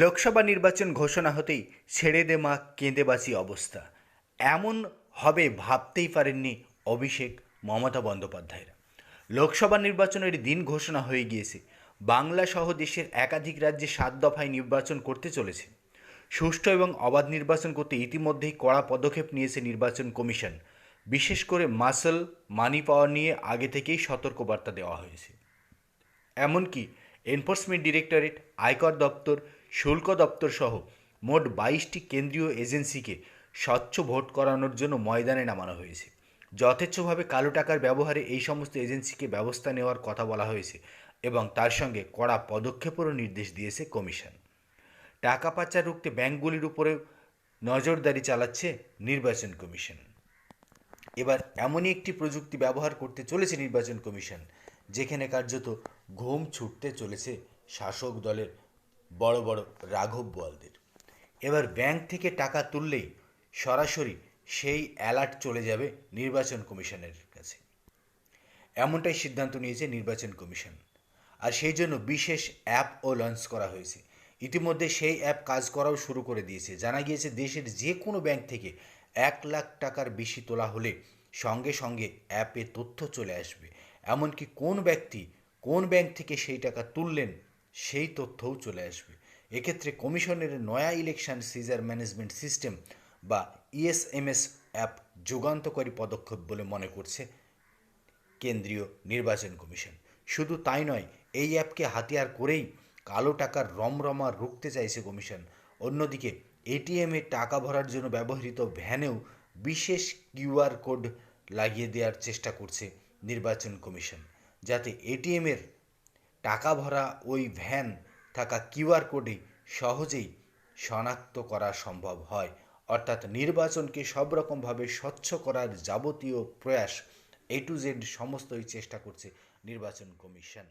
লোকসভা নির্বাচন ঘোষণা হতেই ছেড়ে দে মা, কেঁদে বাঁচি অবস্থা। এমন হবে ভাবতেই পারেননি অভিষেক মমতা বন্দ্যোপাধ্যায়রা। লোকসভা নির্বাচনের দিন ঘোষণা হয়ে গিয়েছে। বাংলা সহ দেশের একাধিক রাজ্যে সাত দফায় নির্বাচন করতে চলেছে। সুষ্ঠু এবং অবাধ নির্বাচন করতে ইতিমধ্যেই কড়া পদক্ষেপ নিয়েছে নির্বাচন কমিশন। বিশেষ করে মাসল, মানি পাওয়ার নিয়ে আগে থেকেই সতর্কবার্তা দেওয়া হয়েছে। এমনকি এনফোর্সমেন্ট ডিরেক্টরেট, আয়কর দপ্তর শুল্ক দপ্তর সহ মোট বাইশটি কেন্দ্রীয় এজেন্সিকে স্বচ্ছ ভোট করানোর জন্য ময়দানে নামানো হয়েছে। যথেচ্ছভাবে কালো টাকার ব্যবহারে এই সমস্ত এজেন্সিকে ব্যবস্থা নেওয়ার কথা বলা হয়েছে এবং তার সঙ্গে কড়া পদক্ষেপেরও নির্দেশ দিয়েছে কমিশন। টাকা পাচার রুখতে ব্যাংকগুলির উপরেও নজরদারি চালাচ্ছে নির্বাচন কমিশন। এবার এমনই একটি প্রযুক্তি ব্যবহার করতে চলেছে নির্বাচন কমিশন, যেখানে কার্যত ঘুম ছুটতে চলেছে শাসক দলের বড় বড় রাঘব বোয়ালদের এবার ব্যাংক থেকে টাকা তুললেই সরাসরি সেই অ্যালার্ট চলে যাবে নির্বাচন কমিশনের কাছে। এমনটাই সিদ্ধান্ত নিয়েছে নির্বাচন কমিশন। আর সেই জন্য বিশেষ অ্যাপও লঞ্চ করা হয়েছে। ইতিমধ্যে সেই অ্যাপ কাজ করাও শুরু করে দিয়েছে। জানা গিয়েছে দেশের যে কোনো ব্যাংক থেকে এক লাখ টাকার বেশি তোলা হলে সঙ্গে সঙ্গে অ্যাপে তথ্য চলে আসবে। এমনকি কোন ব্যক্তি কোন ব্যাংক থেকে সেই টাকা তুললেন সেই তথ্যও চলে আসবে। এক্ষেত্রে কমিশনের নয়া ইলেকশন সিজার ম্যানেজমেন্ট সিস্টেম বা ইএসএমএস অ্যাপ যুগান্তকারী পদক্ষেপ বলে মনে করছে কেন্দ্রীয় নির্বাচন কমিশন। শুধু তাই নয়, এই অ্যাপকে হাতিয়ার করেই কালো টাকার রমরমা রুখতে চাইছে কমিশন। অন্যদিকে এটিএমে টাকা ভরার জন্য ব্যবহৃত ভ্যানেও বিশেষ কিউআর কোড লাগিয়ে দেওয়ার চেষ্টা করছে নির্বাচন কমিশন, যাতে এটিএমের টাকা ভরা ওই ভ্যান থাকা কিউআর কোডে সহজেই শনাক্ত করা সম্ভব হয়। অর্থাৎ নির্বাচনকে সব রকমভাবে স্বচ্ছ করার যাবতীয় প্রয়াস এ টু জেড সমস্তই চেষ্টা করছে নির্বাচন কমিশন।